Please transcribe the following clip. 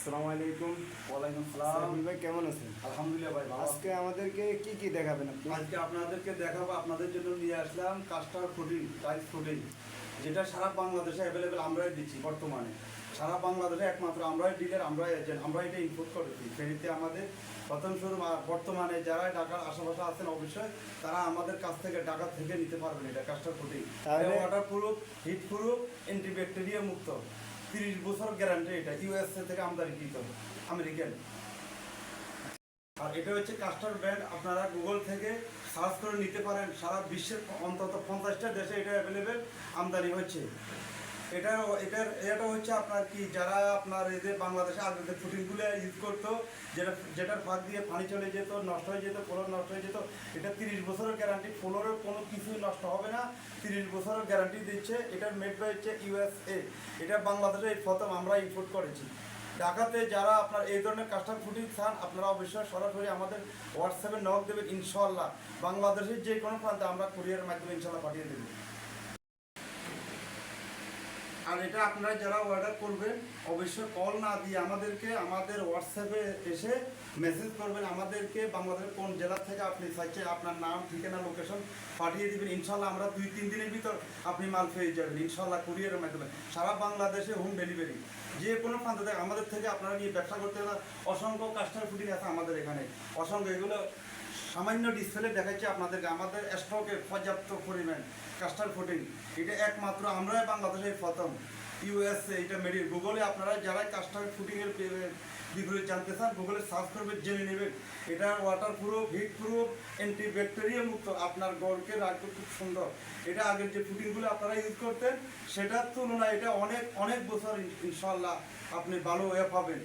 আসসালামু আলাইকুম। ওয়ালাইকুম সালাম সাইফুল ভাই কেমন আছেন? আলহামদুলিল্লাহ ভাই আজকে আমাদেরকে কি কি দেখাবেন আজকে আপনাদেরকে দেখাবো আপনাদের জন্য নিয়ে আসলাম কাস্টার ফুডিং টাইস ফুডিং যেটা সারা বাংলাদেশে অ্যাভেলেবেল আমরাই দিচ্ছি বর্তমানে। সারা বাংলাদেশে একমাত্র আমরাই ডিলার আমরাই এজেন্ট আমরা এটা ইনপুট করেছি। ফেরিতে আমাদের প্রথম শুরু বর্তমানে যারা ঢাকার আশেপাশে আছেন অবশ্যই তারা আমাদের কাছ থেকে ঢাকা থেকে নিতে পারবেন এটা কাস্টার ফুডিং water proof heat proof antibacteria মুক্ত। তিরিশ বছর গ্যারান্টি এটা। ইউএসএ থেকে আমদানি আমদানিকৃত আমেরিকান। আর এটা হচ্ছে কাস্টার ব্র্যান্ড আপনারা গুগল থেকে সার্চ করে নিতে পারেন। সারা বিশ্বের অন্তত পঞ্চাশটা দেশে এটা অ্যাভেলেবেল আমদানি হচ্ছে। এটা এটার এটা হচ্ছে আপনার কি, যারা আপনার এদের বাংলাদেশে আগের ফুটিংগুলো ইউজ করতো, যেটা, যেটার ফাঁক দিয়ে পানি চলে যেত, নষ্ট হয়ে যেত ফ্লোর নষ্ট হয়ে যেত, এটা তিরিশ বছরের গ্যারান্টি ফ্লোরের কোনো কিছুই নষ্ট হবে না, তিরিশ বছরের গ্যারান্টি দিচ্ছে, এটার মেড বাই হচ্ছে ইউএসএ এটা বাংলাদেশে এই প্রথম আমরা ইম্পোর্ট করেছি। ঢাকাতে যারা আপনার এই ধরনের কাস্টম ফুটিং চান, আপনারা অবশ্যই সরাসরি আমাদের হোয়াটসঅ্যাপে নক দেবেন ইনশাল্লাহ বাংলাদেশের যে কোনো প্রান্তে আমরা কুরিয়ারের মাধ্যমে ইনশাল্লাহ পাঠিয়ে দেবো। আর এটা আপনারা যারা অর্ডার করবেন, অবশ্যই কল না দিয়ে আমাদেরকে, আমাদের হোয়াটসঅ্যাপে এসে মেসেজ করবেন। আমাদেরকে বাংলাদেশের কোন জেলা থেকে আপনি চাইছেন, আপনার নাম, ঠিকানা লোকেশন পাঠিয়ে দিবেন। ইনশাল্লাহ আমরা দুই, তিন দিনের ভিতর আপনি মাল পেয়ে যাবেন। ইনশাল্লাহ কুরিয়ারের মাধ্যমে। সারা বাংলাদেশে হোম ডেলিভারি যে কোনো প্রান্ত থেকে আমাদের থেকে আপনারা নিয়ে ব্যবসা করতে অসংখ্য কাস্টমার ফুটিং আছে আমাদের এখানে। অসংখ্য এগুলো সামান্য ডিসপ্লে দেখাচ্ছে আপনাদেরকে, আমাদের স্টকে পর্যাপ্ত পরিমাণ কাস্টার ফুটিং এটা একমাত্র আমরাই বাংলাদেশের প্রথম। ইউএসএ এটা মেডি গুগলে আপনারা যারা কাস্টার ফুটিংয়ের বিপরীত জানতে চান গুগলে সার্চ করবেন, জেনে নেবেন। এটা water proof heat proof antibacteria মুক্ত। আপনার গড়কে রাখবে খুব সুন্দর। এটা আগের যে ফুটিংগুলো আপনারা ইউজ করতেন, সেটার তুলনায় এটা অনেক অনেক বছর ইনশাল্লাহ আপনি ভালো হয়ে পাবেন।